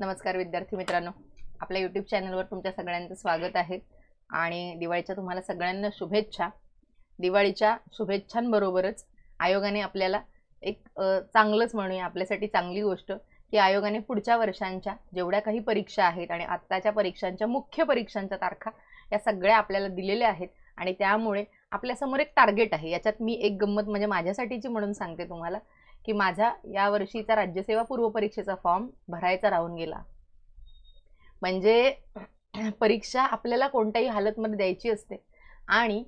नमस्कार विद्यार्थी मित्रांनो. आपल्या यूट्यूब चॅनलवर तुमच्या सगळ्यांचं स्वागत आहे. आणि दिवाळीच्या तुम्हाला सगळ्यांना शुभेच्छा. दिवाळीच्या शुभेच्छांबरोबरच आयोगाने आपल्याला एक चांगलंच म्हणूया आपल्यासाठी चांगली गोष्ट की आयोगाने पुढच्या वर्षांच्या जेवढ्या काही परीक्षा आहेत आणि आत्ताच्या परीक्षांच्या मुख्य परीक्षांच्या तारखा या सगळ्या आपल्याला दिलेल्या आहेत आणि त्यामुळे आपल्यासमोर एक टार्गेट आहे. याच्यात मी एक गंमत म्हणजे माझ्यासाठीची म्हणून सांगते तुम्हाला की माझा या वर्षीचा राज्यसेवा पूर्व परीक्षेचा फॉर्म भरायचा राहून गेला. म्हणजे परीक्षा आपल्याला कोणत्याही हालतमध्ये द्यायची असते. आणि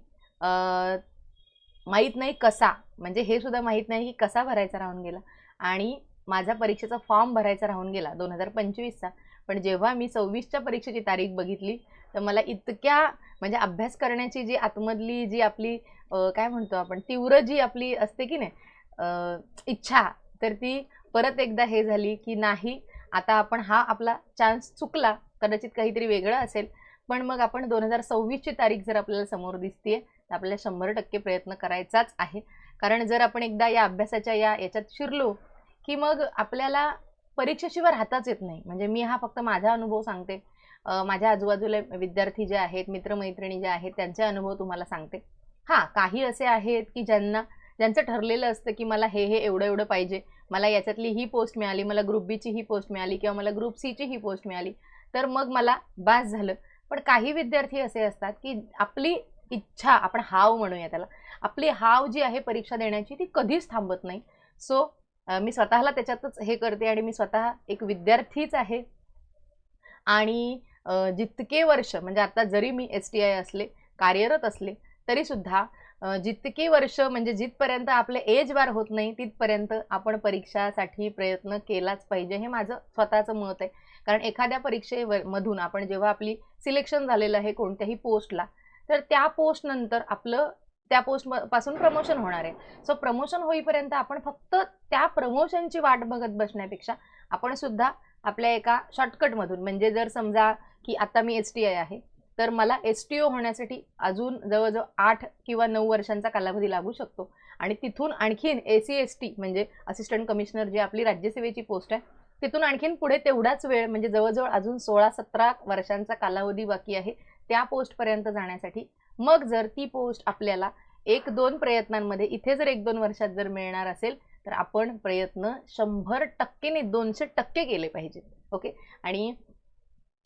माहीत नाही कसा म्हणजे हे सुद्धा माहीत नाही की कसा भरायचा राहून गेला. आणि माझा परीक्षेचा फॉर्म भरायचा राहून गेला दोन हजार पंचवीसचा. पण जेव्हा मी सव्वीसच्या परीक्षेची तारीख बघितली तर मला इतक्या म्हणजे अभ्यास करण्याची जी आतमधली जी आपली काय म्हणतो आपण तीव्र जी आपली असते की नाही इच्छा. तर ती परत एकदा हे झाली की नाही आता आपण हा आपला चान्स चुकला. कदाचित काहीतरी वेगळं असेल. पण मग आपण दोन हजार सव्वीसची तारीख जर आपल्याला समोर दिसतीये तर आपल्याला शंभर टक्के प्रयत्न करायचाच आहे. कारण जर आपण एकदा या अभ्यासाच्या या याच्यात शिरलो की मग आपल्याला परीक्षेशिवाय राहताच येत नाही. म्हणजे मी हा फक्त माझा अनुभव सांगते. माझ्या आजूबाजूला विद्यार्थी जे आहेत मित्रमैत्रिणी जे आहेत त्यांचे अनुभव तुम्हाला सांगते. हां काही असे आहेत की ज्यांना ज्यांचं ठरलेलं असतं की मला हे हे एवढं एवढं पाहिजे. मला याच्यातली ही पोस्ट मिळाली मला ग्रुप बीची ही पोस्ट मिळाली किंवा मला ग्रुप सीची ही पोस्ट मिळाली. तर मग मला बास झालं. पण काही विद्यार्थी असे असतात की आपली इच्छा आपण हाव म्हणूया त्याला. आपली हाव जी आहे परीक्षा देण्याची ती कधीच थांबत नाही. सो मी स्वतःला त्याच्यातच हे करते आणि मी स्वतः एक विद्यार्थीच आहे. आणि जितके वर्ष म्हणजे आता जरी मी एस टी आय असले कार्यरत असले तरीसुद्धा जितकी वर्ष म्हणजे जिथपर्यंत आपले एज बार होत नाही तिथपर्यंत आपण परीक्षासाठी प्रयत्न केलाच पाहिजे हे माझं स्वतःचं मत आहे. कारण एखाद्या परीक्षेवर मधून आपण जेव्हा आपली सिलेक्शन झालेलं आहे कोणत्याही पोस्टला तर त्या पोस्ट नंतर आपलं त्या पोस्टपासून प्रमोशन होणार आहे. सो प्रमोशन होईपर्यंत आपण फक्त त्या प्रमोशनची वाट बघत बसण्यापेक्षा आपण सुद्धा आपल्या एका शॉर्टकटमधून म्हणजे जर समजा की आता मी एस टी आय आहे तर मला एस टी ओ होण्यासाठी अजून जवळजवळ आठ किंवा नऊ वर्षांचा कालावधी लागू शकतो. आणि तिथून आणखीन ए सी एस टी म्हणजे असिस्टंट कमिशनर जी आपली राज्यसेवेची पोस्ट आहे तिथून आणखीन पुढे तेवढाच वेळ म्हणजे जवळजवळ अजून सोळा सतरा वर्षांचा कालावधी बाकी आहे त्या पोस्टपर्यंत जाण्यासाठी. मग जर ती पोस्ट आपल्याला एक दोन प्रयत्नांमध्ये इथे जर एक दोन वर्षात जर मिळणार असेल तर आपण प्रयत्न शंभर टक्केने दोनशे टक्के केले पाहिजेत. ओके? आणि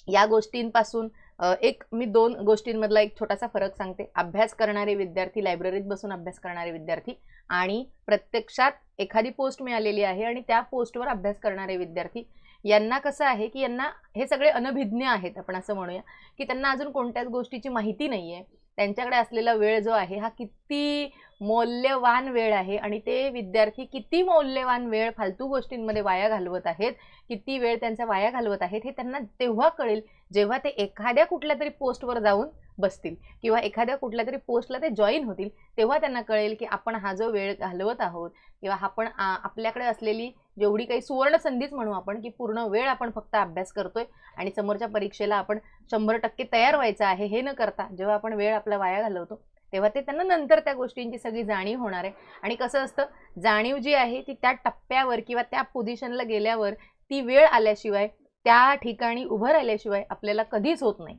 या गोष्टींपासून एक मी दोन गोष्टींमधला एक छोटासा फरक सांगते. अभ्यास करणारे विद्यार्थी लायब्ररीत बसून अभ्यास करणारे विद्यार्थी आणि प्रत्यक्षात एखादी पोस्ट मिळालेली आहे आणि त्या पोस्टवर अभ्यास करणारे विद्यार्थी यांना कसं आहे की यांना हे सगळे अनभिज्ञ आहेत आपण असं म्हणूया की त्यांना अजून कोणत्याच गोष्टीची माहिती नाही आहे त्यांच्याकडे असलेला वेळ जो आहे हा किती मौल्यवान वेळ आहे आणि ते विद्यार्थी किती मौल्यवान वेळ फालतू गोष्टींमध्ये वाया घालवत आहेत किती वेळ त्यांचा वाया घालवत आहेत हे त्यांना तेव्हा कळेल जेव्हा ते एखाद्या कुठल्या तरी पोस्टवर जाऊन बसतील किंवा एखाद्या कुठल्या तरी पोस्टला ते जॉईन होतील तेव्हा त्यांना कळेल की आपण हा जो वेळ घालवत आहोत किंवा आपण आपल्याकडे असलेली जेवढी काही सुवर्ण संधीच म्हणू आपण की पूर्ण वेळ आपण फक्त अभ्यास करतोय आणि समोरच्या परीक्षेला आपण शंभर टक्के तयार व्हायचं आहे हे न करता जेव्हा आपण वेळ आपला वाया घालवतो तेव्हा ते त्यांना नंतर त्या गोष्टींची सगळी जाणीव होणार आहे. आणि कसं असतं जाणीव जी आहे ती त्या टप्प्यावर किंवा त्या पोझिशनला गेल्यावर ती वेळ आल्याशिवाय त्या ठिकाणी उभं राहिल्याशिवाय आपल्याला कधीच होत नाही.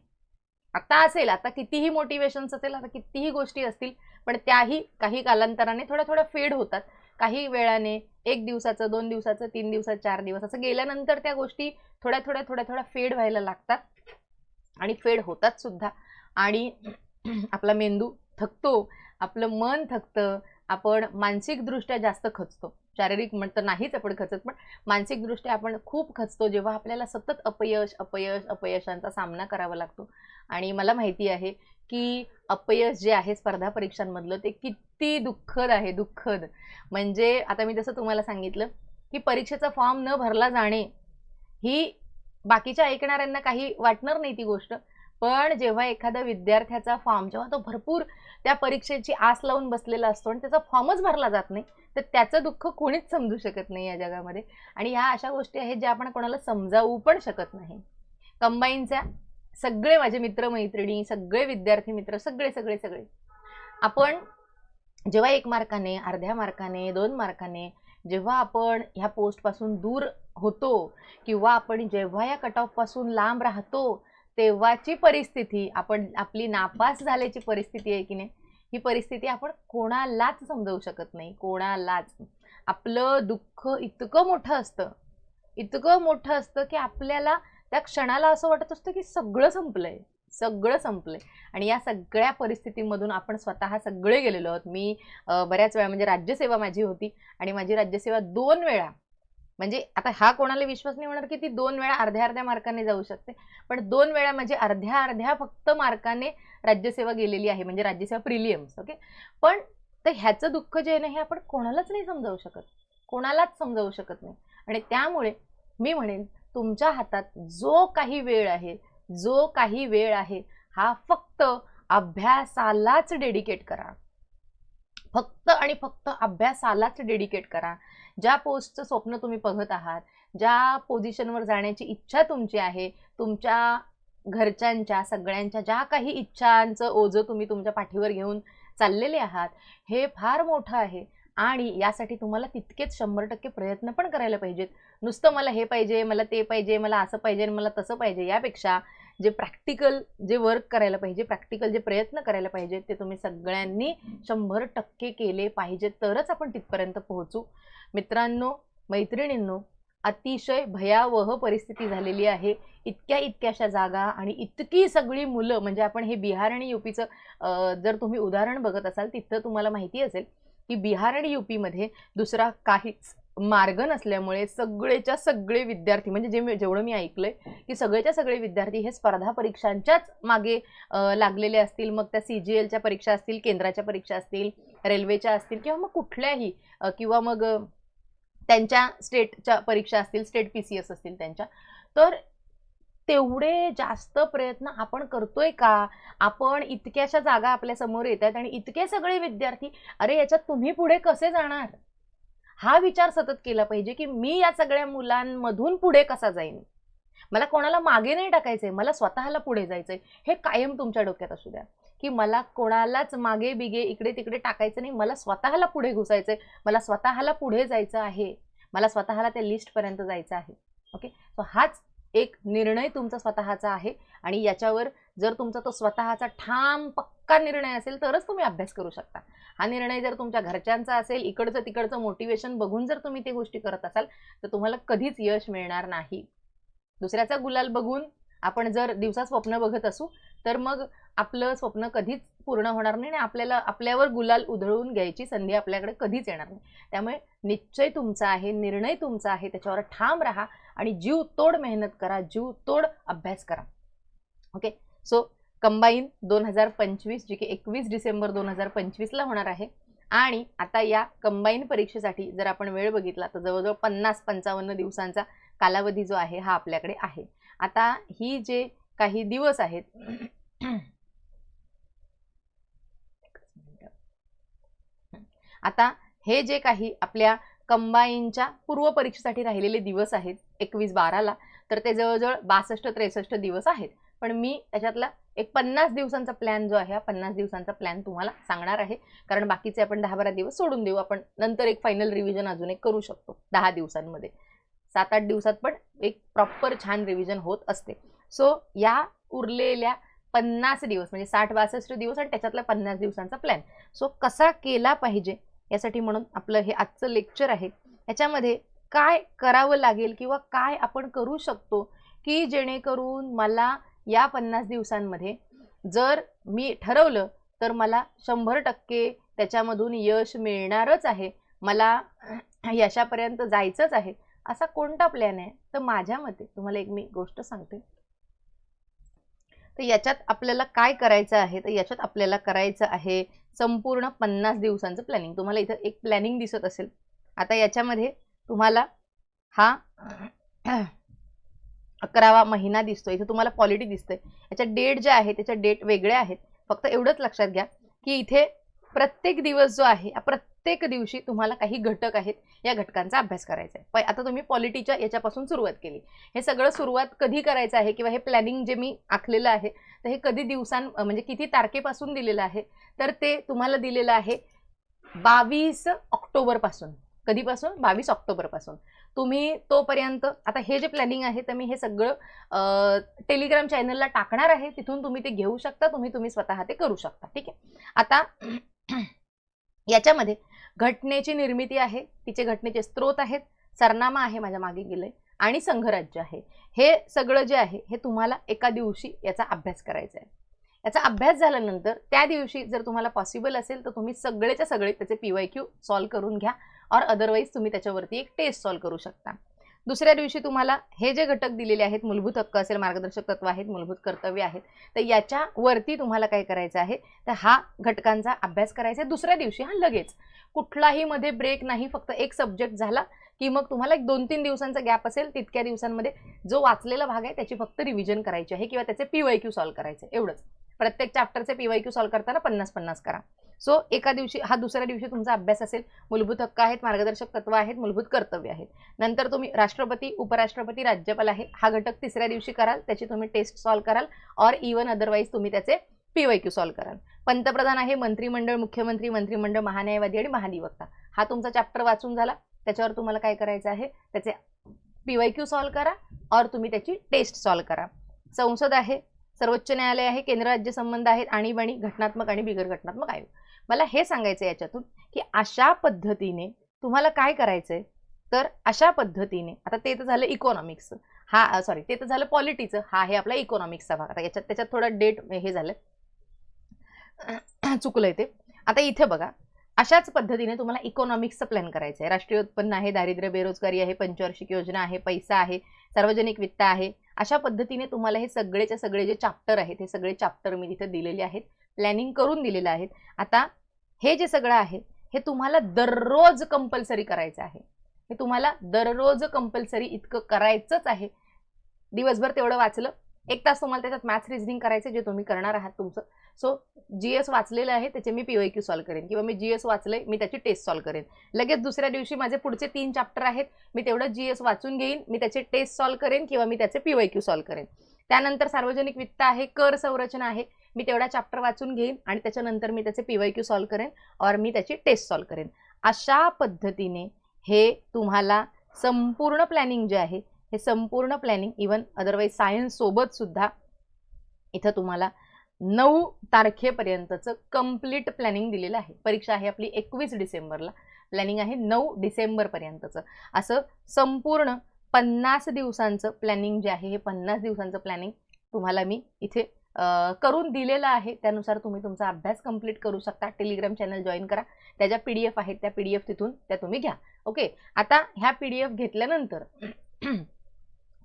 आता असेल आता कितीही मोटिवेशन्स असेल आता कितीही गोष्टी असतील पण त्याही काही कालांतराने थोड्या थोड्या फेड होतात. काही वेळाने एक दिवसाचं दोन दिवसाचं तीन दिवसाचं चार दिवस असं गेल्यानंतर त्या गोष्टी थोड्या थोड्या थोड्या थोड्या फेड व्हायला लागतात. आणि फेड होतात सुद्धा. आणि आपला मेंदू थकतो आपलं मन थकतं आपण मानसिकदृष्ट्या जास्त खचतो. शारीरिक म्हणतं नाहीच आपण खचत पण मानसिकदृष्ट्या आपण खूप खचतो जेव्हा आपल्याला सतत अपयश अपयश अपयशांचा सामना करावा लागतो. आणि मला माहिती आहे की अपयश जे आहे स्पर्धा परीक्षांमधलं ते किती दुःखद आहे दुःखद. म्हणजे आता मी जसं तुम्हाला सांगितलं की परीक्षेचा फॉर्म न भरला जाणे ही बाकीच्या ऐकणाऱ्यांना काही वाटणार नाही ती गोष्ट. पण जेव्हा एखाद्या विद्यार्थ्याचा फॉर्म जेव्हा तो भरपूर त्या परीक्षेची आस लावून बसलेला असतो आणि त्याचा फॉर्मच भरला जात नाही तर त्याचं दुःख कोणीच समजू शकत नाही या जगामध्ये. आणि ह्या अशा गोष्टी आहेत ज्या आपण कोणाला समजावू पण शकत नाही. कंबाईनच्या सगळे माझे मित्रमैत्रिणी सगळे विद्यार्थी मित्र सगळे सगळे सगळे. आपण जेव्हा एक मार्काने अर्ध्या मार्काने दोन मार्काने जेव्हा आपण ह्या पोस्टपासून दूर होतो किंवा आपण जेव्हा या कटपासून लांब राहतो तेव्हाची परिस्थिती आपण आपली नापास झाल्याची परिस्थिती आहे की नाही ही परिस्थिती आपण कोणालाच समजावू शकत नाही कोणालाच. आपलं दुःख इतकं मोठं असतं इतकं मोठं असतं की आपल्याला त्या क्षणाला असं वाटत असतं की सगळं संपलंय सगळं संपलंय. आणि या सगळ्या परिस्थितीमधून आपण स्वतः सगळे गेलेलो आहोत. मी बऱ्याच वेळा म्हणजे राज्यसेवा माझी होती आणि माझी राज्यसेवा दोन वेळा म्हणजे आता हा कोणाला विश्वास नाही होणार की ती दोन वेळा अर्ध्या अर्ध्या मार्काने जाऊ शकते. पण दोन वेळा म्हणजे अर्ध्या अर्ध्या फक्त मार्काने राज्यसेवा गेलेली आहे म्हणजे राज्यसेवा प्रिलियम्स ओके? पण तर ह्याचं दुःख जे आहे ना हे आपण कोणालाच नाही समजावू शकत. कोणालाच समजावू शकत नाही. आणि त्यामुळे मी म्हणेन तुमच्या हातात जो काही वेळ आहे जो काही वेळ आहे हा फक्त अभ्यासालाच डेडिकेट करा. फक्त आणि फक्त अभ्यासालाच डेडिकेट करा. ज्या पोस्टचं स्वप्न तुम्ही बघत आहात ज्या पोझिशनवर जाण्याची इच्छा तुमची आहे तुमच्या घरच्यांच्या सगळ्यांच्या ज्या काही इच्छांचं ओझं तुम्ही तुमच्या पाठीवर घेऊन चाललेले आहात हे फार मोठं आहे. आणि यासाठी तुम्हाला तितकेच शंभर टक्के प्रयत्न पण करायला पाहिजेत. नुसतं मला हे पाहिजे मला ते पाहिजे मला असं पाहिजे आणि मला तसं पाहिजे यापेक्षा जे प्रॅक्टिकल जे वर्क करायला पाहिजे प्रॅक्टिकल जे प्रयत्न करायला पाहिजेत ते तुम्ही सगळ्यांनी शंभर टक्के केले पाहिजेत तरच आपण तिथपर्यंत पोहोचू. मित्रांनो मैत्रिणींनो अतिशय भयावह परिस्थिती झालेली आहे. इतक्या इतक्याशा जागा आणि इतकी सगळी मुलं म्हणजे आपण हे बिहार आणि युपीचं जर तुम्ही उदाहरण बघत असाल तिथं तुम्हाला माहिती असेल की बिहार आणि युपीमध्ये दुसरा काहीच मार्ग नसल्यामुळे सगळेच्या सगळे विद्यार्थी म्हणजे जे जेवढं मी ऐकलंय की सगळेच्या सगळे विद्यार्थी हे स्पर्धा परीक्षांच्याच मागे लागलेले असतील. मग त्या सी जी एलच्या परीक्षा असतील केंद्राच्या परीक्षा असतील रेल्वेच्या असतील किंवा मग कुठल्याही किंवा मग त्यांच्या स्टेटच्या परीक्षा असतील स्टेट पी सी एस असतील त्यांच्या. तर तेवढे जास्त प्रयत्न आपण करतोय का? आपण इतक्याशा जागा आपल्यासमोर येत आहेत आणि इतके सगळे विद्यार्थी अरे याच्यात तुम्ही पुढे कसे जाणार? हा विचार सतत केला पाहिजे की मी या सगळ्या मुलांमधून पुढे कसा जाईन? मला कोणाला मागे नाही टाकायचंय मला स्वतःला पुढे जायचंय. हे कायम तुमच्या डोक्यात असू द्या. की मला कोणालाच मागे बिगे इकडे तिकडे टाकायचं नाही मला स्वतःला पुढे घुसायचंय मला स्वतःला पुढे जायचं आहे मला स्वतःला त्या लिस्टपर्यंत जायचं आहे. ओके सो हाच एक निर्णय तुमचा स्वतःचा आहे आणि याच्यावर जर तुमचा तो स्वतःचा ठाम पक्का निर्णय असेल तरच तुम्ही अभ्यास करू शकता. हा निर्णय जर तुमच्या घरच्यांचा असेल इकडचं तिकडचं मोटिवेशन बघून जर तुम्ही ते गोष्टी करत असाल तर तुम्हाला कधीच यश मिळणार नाही. दुसऱ्याचा गुलाल बघून आपण जर दिवसा स्वप्न बघत असू तर मग आपलं स्वप्न कधीच पूर्ण होणार नाही आणि आपल्याला आपल्यावर गुलाल उधळून घ्यायची संधी आपल्याकडे कधीच येणार नाही. त्यामुळे निश्चय तुमचा आहे निर्णय तुमचा आहे त्याच्यावर ठाम राहा. आणि जीव तोड मेहनत करा जीव तोड अभ्यास करा. ओके सो कंबाईन दोन हजार पंचवीस जी की एकवीस डिसेंबर दोन हजार पंचवीसला होणार आहे. आणि आता या कंबाईन परीक्षेसाठी जर आपण वेळ बघितला तर जवळजवळ पन्नास पंचावन्न दिवसांचा कालावधी जो आहे हा आपल्याकडे आहे. आता ही जे काही दिवस आहेत आता हे जे काही आपल्या कंबाईनच्या पूर्व परीक्षेसाठी राहिलेले दिवस आहेत एकवीस बाराला तर ते जवळजवळ बासष्ट त्रेसष्ट दिवस आहेत. पण मी त्याच्यातला एक पन्नास दिवसांचा प्लॅन जो आहे हा पन्नास दिवसांचा प्लॅन तुम्हाला सांगणार आहे. कारण बाकीचे आपण दहा बारा दिवस सोडून देऊ. आपण नंतर एक फायनल रिव्हिजन अजून एक करू शकतो दहा दिवसांमध्ये. सात आठ दिवसात पण एक प्रॉपर छान रिव्हिजन होत असते. सो या उरलेल्या पन्नास दिवस म्हणजे साठ बासष्ट दिवस आणि त्याच्यातला पन्नास दिवसांचा प्लॅन सो कसा केला पाहिजे? यासाठी म्हणून आपलं हे आजचं लेक्चर आहे. याच्यामध्ये काय करावं लागेल किंवा काय आपण करू शकतो की जेणेकरून मला या पन्नास दिवसांमध्ये जर मी ठरवलं तर मला शंभर टक्के त्याच्यामधून यश मिळणारच आहे मला यशापर्यंत जायचंच आहे असा कोणता प्लॅन आहे? तर माझ्या मते तुम्हाला एक मी गोष्ट सांगते. तर याच्यात आपल्याला काय करायचं आहे? तर याच्यात आपल्याला करायचं आहे संपूर्ण पन्नास दिवसांचं प्लॅनिंग तुम्हाला इथं एक प्लॅनिंग दिसत असेल. आता याच्यामध्ये तुम्हाला हा अकरावा महिना दिसतोय. इथे तुम्हाला पॉलिटी दिसतंय. याच्या डेट ज्या आहे त्याच्या डेट वेगळ्या आहेत. फक्त एवढंच लक्षात घ्या की इथे प्रत्येक दिवस जो आहे प्रत्येक दिवशी तुम्हाला काही घटक आहेत या घटकांचा अभ्यास करायचा आहे. पण आता तुम्ही पॉलिटीच्या याच्यापासून सुरुवात केली. हे सगळं सुरुवात कधी करायचं आहे किंवा हे प्लॅनिंग जे मी आखलेलं आहे तर हे कधी दिवसां म्हणजे किती तारखेपासून दिलेलं आहे तर ते तुम्हाला दिलेलं आहे बावीस ऑक्टोबरपासून. कधीपासून? बावीस ऑक्टोबरपासून. तुम्ही तोपर्यंत आता हे जे प्लॅनिंग आहे तर मी हे सगळं टेलिग्राम चॅनलला टाकणार आहे. तिथून तुम्ही ते घेऊ शकता. तुम्ही तुम्ही स्वतः ते करू शकता. ठीक आहे? आता याच्यामध्ये घटनेची निर्मिती आहे. तिचे घटनेचे स्रोत आहेत. सरनामा आहे माझ्या मागे गेले आणि संघराज्य आहे. हे सगळं जे आहे हे तुम्हाला एका दिवशी याचा अभ्यास करायचा आहे. याचा अभ्यास झाल्यानंतर त्या दिवशी जर तुम्हाला पॉसिबल असेल तर तुम्ही सगळेच्या सगळे त्याचे पी वाय क्यू सॉल्व्ह करून घ्या. और अदरवाईज तुम्ही त्याच्यावरती एक टेस्ट सॉल्व करू शकता. दुसऱ्या दिवशी तुम्हाला हे जे घटक दिलेले आहेत मूलभूत हक्क असेल मार्गदर्शक तत्व आहेत मूलभूत कर्तव्य आहेत तर याच्यावरती तुम्हाला काय करायचं आहे? तर हा घटकांचा अभ्यास करायचा आहे. दुसऱ्या दिवशी हा लगेच. कुठलाही मध्ये ब्रेक नाही फक्त एक सब्जेक्ट झाला की मग तुम्हाला एक दोन तीन दिवसांचा गॅप असेल तितक्या दिवसांमध्ये जो वाचलेला भाग आहे त्याची फक्त रिव्हिजन करायची आहे किंवा त्याचे पी वाय क्यू सॉल्व्ह करायचे एवढंच. प्रत्येक चॅप्टरचे पी वाय क्यू सॉल्व्ह करताना पन्नास पन्नास करा. सो एका दिवशी हा दुसऱ्या दिवशी तुमचा अभ्यास असेल मूलभूत हक्क आहेत मार्गदर्शक तत्व आहेत मूलभूत कर्तव्य आहेत. नंतर तुम्ही राष्ट्रपती उपराष्ट्रपती राज्यपाल आहे हा घटक तिसऱ्या दिवशी कराल त्याची तुम्ही टेस्ट सॉल्व्ह कराल और इवन अदरवाईज तुम्ही त्याचे पी वाय क्यू सॉल्व्ह कराल. पंतप्रधान आहे मंत्रिमंडळ मुख्यमंत्री मंत्रिमंडळ महान्यायवादी आणि महाधिवक्ता. हा तुमचा चॅप्टर वाचून झाला. त्याच्यावर तुम्हाला काय करायचं आहे? त्याचे पी वाय क्यू सॉल्व्ह करा और तुम्ही त्याची टेस्ट सॉल्व्ह करा. संसद आहे सर्वोच्च न्यायालय आहे केंद्र राज्य संबंध आहेत आणीबाणी घटनात्मक आणि बिगर घटनात्मक आयोग मला हे सांगायचं याच्यातून की अशा पद्धतीने तुम्हाला काय करायचंय? तर अशा पद्धतीने आता ते तर झालं इकॉनॉमिक्स हा सॉरी ते तर झालं पॉलिटीचं हा आहे आपला इकॉनॉमिक्सचा भाग. आता याच्यात त्याच्यात थोडं डेट हे झालं. चुकलंय ते. आता इथे बघा अशाच पद्धतीने तुम्हाला इकॉनॉमिक्सचं प्लॅन करायचं आहे राष्ट्रीय उत्पन्न आहे दारिद्र्य बेरोजगारी आहे पंचवार्षिक योजना आहे पैसा आहे सार्वजनिक वित्त आहे. अशा पद्धतीने तुम्हाला हे सगळेच्या सगळे जे चॅप्टर आहेत हे सगळे चॅप्टर मी तिथे दिलेले आहेत. प्लॅनिंग करून दिलेलं आहेत. आता हे जे सगळं आहे हे तुम्हाला दररोज कंपल्सरी करायचं आहे. हे तुम्हाला दररोज कंपल्सरी इतकं करायचंच आहे. दिवसभर तेवढं वाचलं एक तास तुम्हाला त्याच्यात मॅथ्स रिझनिंग करायचं जे तुम्ही करणार आहात तुमचं. सो जी एस वाचलेलं आहे त्याचे मी पीवाय क्यू सॉल्व्ह करेन. किंवा मी जी एस वाचलंय मी त्याची टेस्ट सॉल्व्ह करेन. लगेच दुसऱ्या दिवशी माझे पुढचे तीन चॅप्टर आहेत मी तेवढं जी एस वाचून घेईन मी त्याचे टेस्ट सॉल्व्ह करेन किंवा मी त्याचे पीवाय क्यू सॉल्व्ह करेन. त्यानंतर सार्वजनिक वित्त आहे कर संरचना आहे मी तेवढा चॅप्टर वाचून घेईन आणि त्याच्यानंतर मी त्याचे पीवाय क्यू सॉल्व्ह करेन और मी त्याची टेस्ट सॉल्व्ह करेन. अशा पद्धतीने हे तुम्हाला संपूर्ण प्लॅनिंग जे आहे हे संपूर्ण प्लॅनिंग इवन अदरवाईज सायन्स सोबत सुद्धा इथं तुम्हाला नऊ तारखेपर्यंतचं कंप्लीट प्लॅनिंग दिलेलं आहे. परीक्षा आहे आपली एकवीस डिसेंबरला. प्लॅनिंग आहे नऊ डिसेंबरपर्यंतचं. असं संपूर्ण पन्नास दिवसांचं प्लॅनिंग जे आहे हे पन्नास दिवसांचं प्लॅनिंग तुम्हाला मी इथे करून दिलेलं आहे. त्यानुसार तुम्ही तुमचा अभ्यास कंप्लीट करू शकता. टेलिग्राम चॅनल जॉईन करा. त्या ज्या पी डी एफ आहेत त्या पी डी एफ तिथून त्या तुम्ही घ्या. ओके आता ह्या पी डी एफ घेतल्यानंतर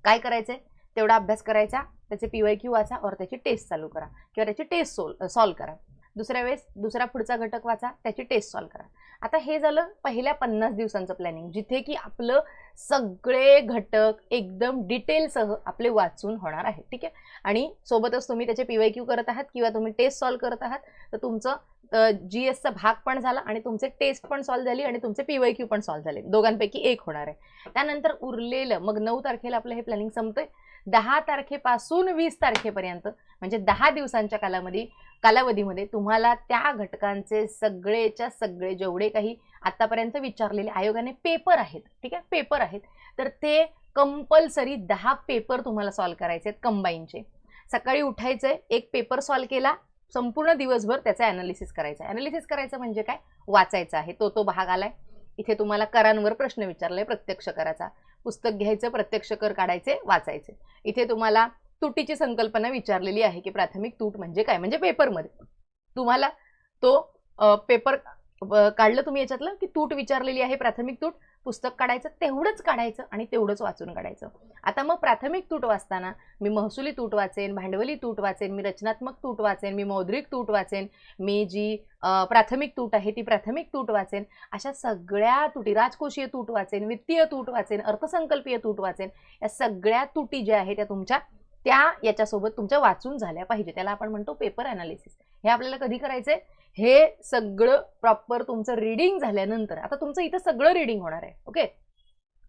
काय करायचंय? तेवढा अभ्यास करायचा त्याचे पी वाय क्यू वाचा और त्याची टेस्ट चालू करा. किंवा त्याची टेस्ट सोल सॉल्व करा. दुसऱ्या वेळेस दुसरा पुढचा घटक वाचा त्याची टेस्ट सॉल्व करा. आता हे झालं पहिल्या पन्नास दिवसांचं प्लॅनिंग जिथे की आपलं सगळे घटक एकदम डिटेलसह आपले वाचून होणार आहे ठीक आहे? आणि सोबतच तुम्ही त्याचे पी वाय क्यू करत आहात किंवा तुम्ही टेस्ट सॉल्व करत आहात तर तुमचं जी एसचा भाग पण झाला आणि तुमचे टेस्ट पण सॉल्व झाली आणि तुमचे पी वाय क्यू पण सॉल्व झाले. दोघांपैकी एक होणार आहे. त्यानंतर उरलेलं मग नऊ तारखेला आपलं हे प्लॅनिंग संपतंय. दहा तारखेपासून वीस तारखेपर्यंत म्हणजे दहा दिवसांच्या कालामध्ये कालावधीमध्ये तुम्हाला त्या घटकांचे सगळेच्या सगळे जेवढे काही आतापर्यंत विचारलेले आयोगाने पेपर आहेत ठीक आहे? पेपर आहेत. तर ते कंपल्सरी दहा पेपर तुम्हाला सॉल्व्ह करायचे आहेत कंबाईनचे. सकाळी उठायचंय एक पेपर सॉल्व्ह केला संपूर्ण दिवसभर त्याचं ॲनालिसिस करायचं आहे. ॲनालिसिस करायचं म्हणजे काय? वाचायचं आहे. तो तो भाग आलाय. इथे तुम्हाला करांवर प्रश्न विचारलाय प्रत्यक्ष कराचा. पुस्तक घ्यायचं प्रत्यक्ष कर काढायचे वाचायचे. इथे तुम्हाला तुटीची संकल्पना विचारलेली आहे की प्राथमिक तूट म्हणजे काय? म्हणजे पेपरमध्ये. तुम्हाला तो पेपर काढलं तुम्ही याच्यातलं की तूट विचारलेली आहे प्राथमिक तूट? पुस्तक काढायचं तेवढंच काढायचं आणि तेवढंच वाचून काढायचं. आता मग प्राथमिक तूट वाचताना मी महसुली तूट वाचेन भांडवली तूट वाचेन मी रचनात्मक तूट वाचेन मी मौद्रिक तूट वाचेन मी जी प्राथमिक तूट आहे ती प्राथमिक तूट वाचेन. अशा सगळ्या तुटी राजकोषीय तूट वाचेन वित्तीय तूट वाचेन अर्थसंकल्पीय तूट वाचेन या सगळ्या तुटी ज्या आहेत त्या तुमच्या त्या याच्यासोबत तुमच्या वाचून झाल्या पाहिजे. त्याला आपण म्हणतो पेपर अनालिसिस हे आपल्याला कधी करायचंय? हे सगळं प्रॉपर तुमचं रिडिंग झाल्यानंतर. आता तुमचं इथं सगळं रिडिंग होणार आहे. ओके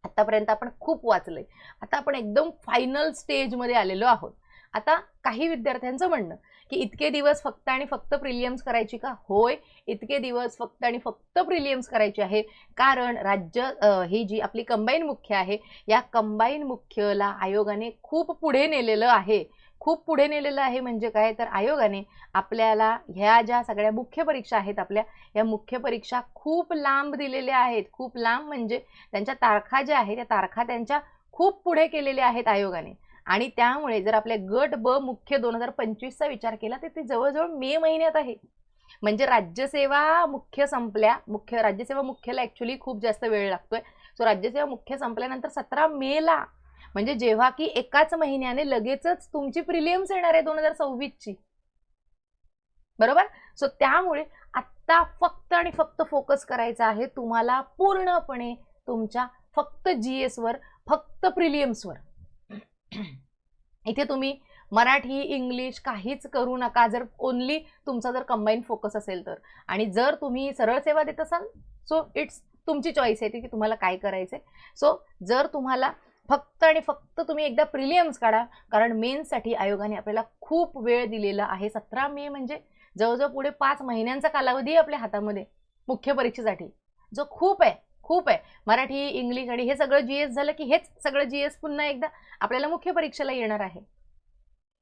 आतापर्यंत आपण खूप वाचलंय. आता आपण एकदम फायनल स्टेजमध्ये आलेलो आहोत. आता काही विद्यार्थ्यांचं म्हणणं की इतके दिवस फक्त आणि फक्त प्रिलियम्स करायची का? होय इतके दिवस फक्त आणि फक्त प्रिलियम्स करायची आहे. कारण राज्य ही जी आपली कंबाईन मुख्य आहे या कंबाईन मुख्यला आयोगाने खूप पुढे नेलेलं आहे. खूप पुढे नेलेलं आहे म्हणजे काय? तर आयोगाने आपल्याला ह्या ज्या सगळ्या मुख्य परीक्षा आहेत आपल्या या मुख्य परीक्षा खूप लांब दिलेल्या आहेत. खूप लांब म्हणजे त्यांच्या तारखा ज्या आहेत त्या तारखा त्यांच्या खूप पुढे केलेल्या आहेत आयोगाने. आणि त्यामुळे जर आपल्या गट ब मुख्य दोन हजार पंचवीसचा विचार केला तर ते जवळजवळ मे महिन्यात आहे. म्हणजे राज्यसेवा मुख्य संपल्या मुख्य राज्यसेवा मुख्यला ऍक्च्युली खूप जास्त वेळ लागतोय. सो राज्यसेवा मुख्य संपल्यानंतर सतरा मेला म्हणजे जेव्हा की एकाच महिन्याने लगेचच तुमची प्रिलियम्स येणार आहे दोन हजार सव्वीसची बरोबर? सो त्यामुळे आत्ता फक्त आणि फक्त फोकस करायचा आहे तुम्हाला पूर्णपणे तुमच्या फक्त जी वर फक्त प्रिलियम्सवर इथे तुम्ही मराठी इंग्लिश काहीच करू नका. जर ओनली तुमचा जर कंबाईन फोकस असेल तर. आणि जर तुम्ही सरळ सेवा देत असाल सो इट्स तुमची चॉईस आहे ती की तुम्हाला काय करायचंय. सो जर तुम्हाला फक्त आणि फक्त तुम्ही एकदा प्रिलियम्स काढा कारण मेन्ससाठी आयोगाने आपल्याला खूप वेळ दिलेला आहे. सतरा मे म्हणजे जवळजवळ पुढे पाच महिन्यांचा कालावधी आपल्या हातामध्ये मुख्य परीक्षेसाठी. जो खूप आहे. खूप आहे. मराठी इंग्लिश आणि हे सगळं जी एस झालं की हेच सगळं जी एस पुन्हा एकदा आपल्याला मुख्य परीक्षेला येणार आहे.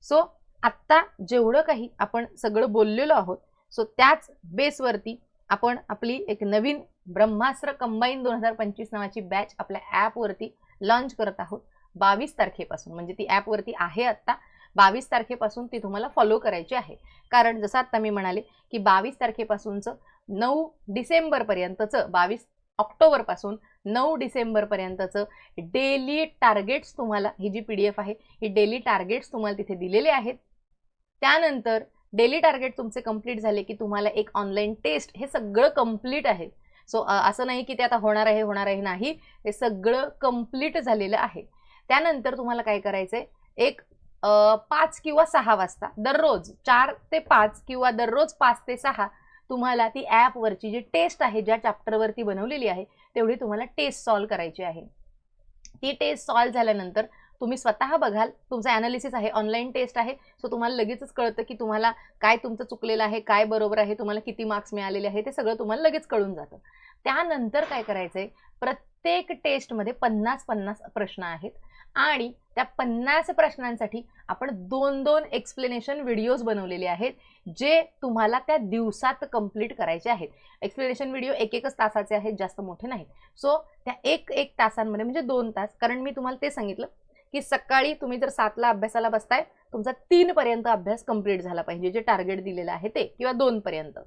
सो आत्ता जेवढं काही आपण सगळं बोललेलो आहोत सो त्याच बेसवरती आपण आपली एक नवीन ब्रह्मास्त्र कंबाईन दोन हजार पंचवीस नावाची बॅच आपल्या ॲपवरती लॉन्च करत आहोत. बावीस तारखेपासून म्हणजे ती ॲपवरती आहे आत्ता. बावीस तारखेपासून ती तुम्हाला फॉलो करायची आहे. कारण जसं आत्ता मी म्हणाले की बावीस तारखेपासूनचं नऊ डिसेंबरपर्यंतचं बावीस ऑक्टोबरपासून नऊ डिसेंबरपर्यंतचं डेली टार्गेट्स तुम्हाला ही जी पी डी एफ आहे ही डेली टार्गेट्स तुम्हाला तिथे दिलेले आहेत. त्यानंतर डेली टार्गेट तुमचे कंप्लीट झाले की तुम्हाला एक ऑनलाईन टेस्ट हे सगळं कंप्लीट आहे. सो असं नाही की ते आता होणार आहे होणार आहे नाही हे सगळं कंप्लीट झालेलं आहे. त्यानंतर तुम्हाला काय करायचं आहे एक पाच किंवा सहा वाजता दररोज चार ते पाच किंवा दररोज पाच ते सहा तुम्हाला ती ॲपवरची जी टेस्ट आहे ज्या चॅप्टरवरती बनवलेली आहे तेवढी तुम्हाला टेस्ट सॉल्व करायची आहे. ती टेस्ट सॉल्व झाल्यानंतर तुम्ही स्वतः बघाल तुमचं ॲनालिसिस आहे ऑनलाईन टेस्ट आहे सो तुम्हाला लगेचच कळतं की तुम्हाला काय तुमचं चुकलेलं आहे काय बरोबर आहे तुम्हाला किती मार्क्स मिळालेले आहे ते सगळं तुम्हाला लगेच कळून जातं. त्यानंतर काय करायचंय प्रत्येक टेस्टमध्ये पन्नास पन्नास प्रश्न आहेत. आणि त्या पन्नास प्रश्नांसाठी आपण दोन दोन एक्सप्लेनेशन व्हिडिओज बनवलेले आहेत जे तुम्हाला त्या दिवसात कंप्लीट करायचे आहेत. एक्सप्लेनेशन व्हिडिओ एक एकच तासाचे आहेत जास्त मोठे नाहीत. सो त्या एक एक तासांमध्ये म्हणजे दोन तास कारण मी तुम्हाला ते सांगितलं की सकाळी तुम्ही जर सातला अभ्यासाला बसताय तुमचा तीनपर्यंत अभ्यास कंप्लीट झाला पाहिजे जे टार्गेट दिलेलं आहे ते किंवा दोनपर्यंत.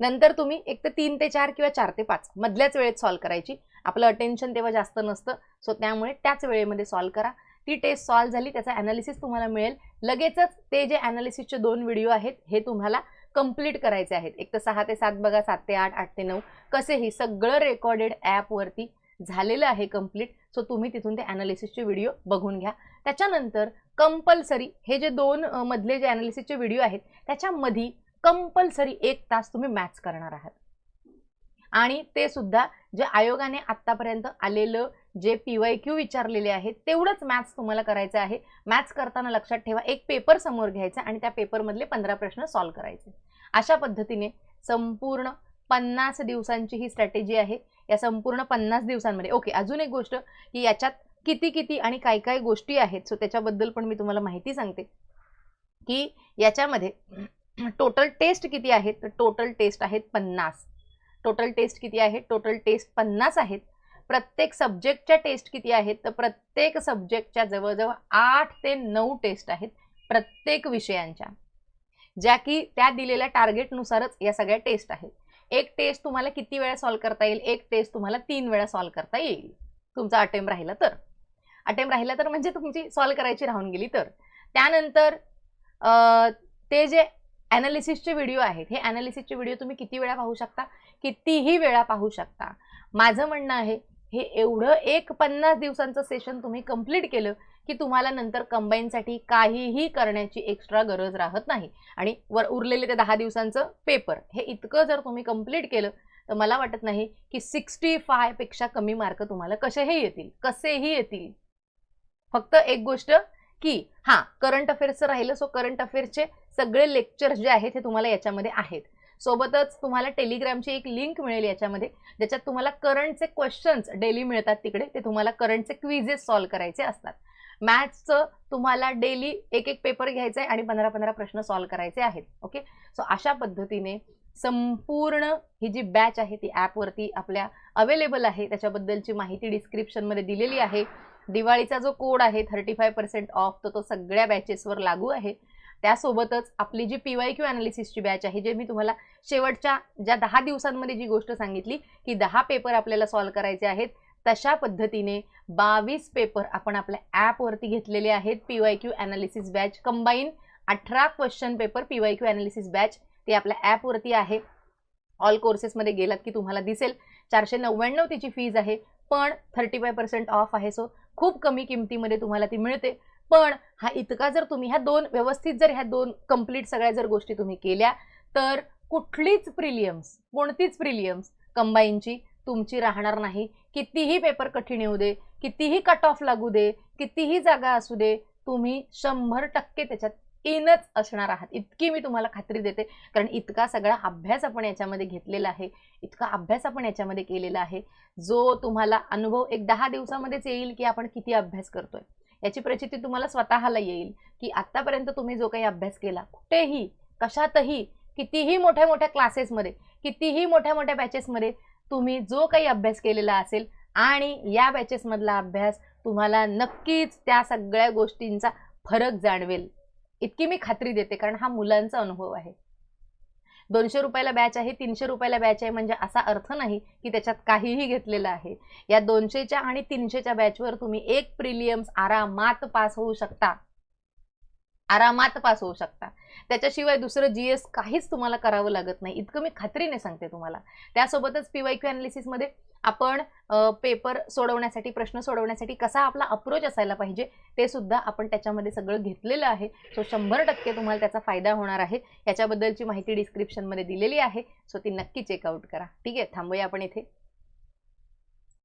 नंतर तुम्ही एक तर तीन ते चार किंवा चार ते पाच मधल्याच वेळेत सॉल्व करायची. आपलं अटेन्शन तेव्हा जास्त नसतं. सो त्यामुळे त्याच वेळेमध्ये सॉल्व करा. ती टेस्ट सॉल्व झाली त्याचा ॲनालिसिस तुम्हाला मिळेल. लगेचच ते जे ॲनालिसिसचे दोन व्हिडिओ आहेत हे तुम्हाला कंप्लीट करायचे आहेत. एक तर सहा ते सात बघा सात ते आठ आठ ते नऊ. कसेही सगळं रेकॉर्डेड ॲपवरती झालेलं आहे कंप्लीट सो तुम्ही तिथून ते ॲनालिसिसचे व्हिडिओ बघून घ्या. त्याच्यानंतर कंपल्सरी हे जे दोन मधले जे ॲनालिसिसचे व्हिडिओ आहेत त्याच्यामध्ये कंपल्सरी एक तास तुम्ही मॅथ्स करणार आहात. आणि ते सुद्धा जे आयोगाने आत्तापर्यंत आलेलं जे पी वाय क्यू विचारलेले आहेत तेवढंच मॅथ्स तुम्हाला करायचं आहे. मॅथ्स करताना लक्षात ठेवा एक पेपर समोर घ्यायचा आणि त्या पेपरमधले पंधरा प्रश्न सॉल्व करायचे. अशा पद्धतीने संपूर्ण पन्नास दिवसांची ही स्ट्रॅटेजी आहे. या संपूर्ण पन्नास दिवसांमध्ये ओके अजून एक गोष्ट की याच्यात किती किती आणि काय काय गोष्टी आहेत सो त्याच्याबद्दल पण मी तुम्हाला माहिती सांगते. की याच्यामध्ये टोटल टेस्ट किती आहेत? तर टोटल टेस्ट आहेत पन्नास. टोटल टेस्ट किती आहेत? टोटल टेस्ट पन्नास आहेत. प्रत्येक सब्जेक्टच्या टेस्ट किती आहेत? तर प्रत्येक सब्जेक्टच्या जवळजवळ आठ ते नऊ टेस्ट आहेत प्रत्येक विषयांच्या. ज्या की त्या दिलेल्या टार्गेटनुसारच या सगळ्या टेस्ट आहेत. एक टेस्ट तुम्हाला किती वेळा सॉल्व करता येईल? एक टेस्ट तुम्हाला तीन वेळा सॉल्व करता येईल. तुमचा अटेम्प राहिला तर. अटेम्प राहिला तर म्हणजे तुमची सॉल्व करायची राहून गेली तर. त्यानंतर ते जे ॲनालिसिसचे व्हिडिओ आहेत. हे ॲनालिसिसचे व्हिडिओ तुम्ही किती वेळा पाहू शकता? कितीही वेळा पाहू शकता. माझं म्हणणं आहे हे एवढं एक पन्नास दिवसांचं सेशन तुम्ही कंप्लीट केलं की तुम्हाला नंतर कंबाईनसाठी काहीही करण्याची एक्स्ट्रा गरज राहत नाही. आणि वर उरलेले ते दहा दिवसांचं पेपर हे इतकं जर तुम्ही कंप्लीट केलं तर मला वाटत नाही की सिक्स्टी फायपेक्षा कमी मार्क तुम्हाला कसेही येतील कसेही येतील. फक्त एक गोष्ट की हां करंट अफेअर्सचं राहिलं सो करंट अफेअर्सचे सगळे लेक्चर्स जे आहेत हे तुम्हाला याच्यामध्ये आहेत. सोबतच तुम्हाला टेलिग्रामची एक लिंक मिळेल याच्यामध्ये ज्याच्यात तुम्हाला करंटचे क्वेश्चन्स डेली मिळतात तिकडे ते तुम्हाला करंटचे क्विजेस सॉल्व करायचे असतात. मॅथ्सचं तुम्हाला डेली एक एक पेपर घ्यायचा आहे आणि पंधरा पंधरा प्रश्न सॉल्व करायचे आहेत ओके सो अशा पद्धतीने संपूर्ण ही जी बॅच आहे ती ॲपवरती आपल्या अवेलेबल आहे. त्याच्याबद्दलची माहिती डिस्क्रिप्शनमध्ये दिलेली आहे. दिवाळीचा जो कोड आहे थर्टी फाय पर्सेंट ऑफ तो तो सगळ्या बॅचेसवर लागू आहे. त्यासोबतच आपली जी पी वाय क्यू अनालिसिसची बॅच आहे जे मी तुम्हाला शेवटच्या ज्या दहा दिवसांमध्ये जी गोष्ट सांगितली की दहा पेपर आपल्याला सॉल्व्ह करायचे आहेत तशा पद्धतीने बावीस पेपर आपण आपल्या ॲपवरती घेतलेले आहेत P Y Q analysis batch combine अठरा question paper P Y Q analysis batch ते आपल्या ॲपवरती आहे. ऑल कोर्सेसमध्ये गेलात की तुम्हाला दिसेल चारशे नव्याण्णव तिची फीज आहे पण थर्टी फाय पर्सेंट ऑफ आहे. सो खूप कमी किमतीमध्ये तुम्हाला ती मिळते. पण हा इतका जर तुम्ही ह्या दोन व्यवस्थित जर ह्या दोन कंप्लीट सगळ्या जर गोष्टी तुम्ही केल्या तर कुठलीच प्रिलियम्स कोणतीच प्रिलियम्स कंबाईनची तुमची राहणार नाही. कितीही पेपर कठीण येऊ दे कितीही कट ऑफ लागू दे कितीही जागा असू दे तुम्ही शंभर टक्के त्याच्यात इनच असणार आहात. इतकी मी तुम्हाला खात्री देते कारण इतका सगळा अभ्यास आपण याच्यामध्ये घेतलेला आहे इतका अभ्यास आपण याच्यामध्ये केलेला आहे जो तुम्हाला अनुभव एक दहा दिवसामध्येच येईल की आपण किती अभ्यास करतोय. याची प्रचिती तुम्हाला स्वतःला येईल की आत्तापर्यंत तुम्ही जो काही अभ्यास केला कुठेही कशातही कितीही मोठ्या मोठ्या क्लासेसमध्ये कितीही मोठ्या मोठ्या बॅचेसमध्ये तुम्ही जो काही अभ्यास केलेला असेल आणि या बॅचेसमधला अभ्यास तुम्हाला नक्कीच त्या सगळ्या गोष्टींचा फरक जाणवेल. इतकी मी खात्री देते कारण हा मुलांचा अनुभव आहे. दोनशे रुपयाला बॅच आहे तीनशे रुपयाला बॅच आहे म्हणजे असा अर्थ नाही की त्याच्यात काहीही घेतलेलं आहे. या दोनशेच्या आणि तीनशेच्या बॅचवर तुम्ही एक प्रिलियम्स आरामात पास होऊ शकता. आरामात पास होऊ शकता. त्याच्याशिवाय दुसरं जी एस काहीच तुम्हाला करावं लागत नाही. इतकं मी खात्रीने सांगते तुम्हाला. त्यासोबतच पी वाय क्यू अनालिसिसमध्ये आपण पेपर सोडवण्यासाठी प्रश्न सोडवण्यासाठी कसा आपला अप्रोच असायला पाहिजे ते सुद्धा आपण त्याच्यामध्ये सगळं घेतलेलं आहे. सो शंभर टक्के तुम्हाला त्याचा फायदा होणार आहे. याच्याबद्दलची माहिती डिस्क्रिप्शनमध्ये दिलेली आहे. सो ती नक्की चेकआउट करा. ठीक आहे? थांबूया आपण इथे.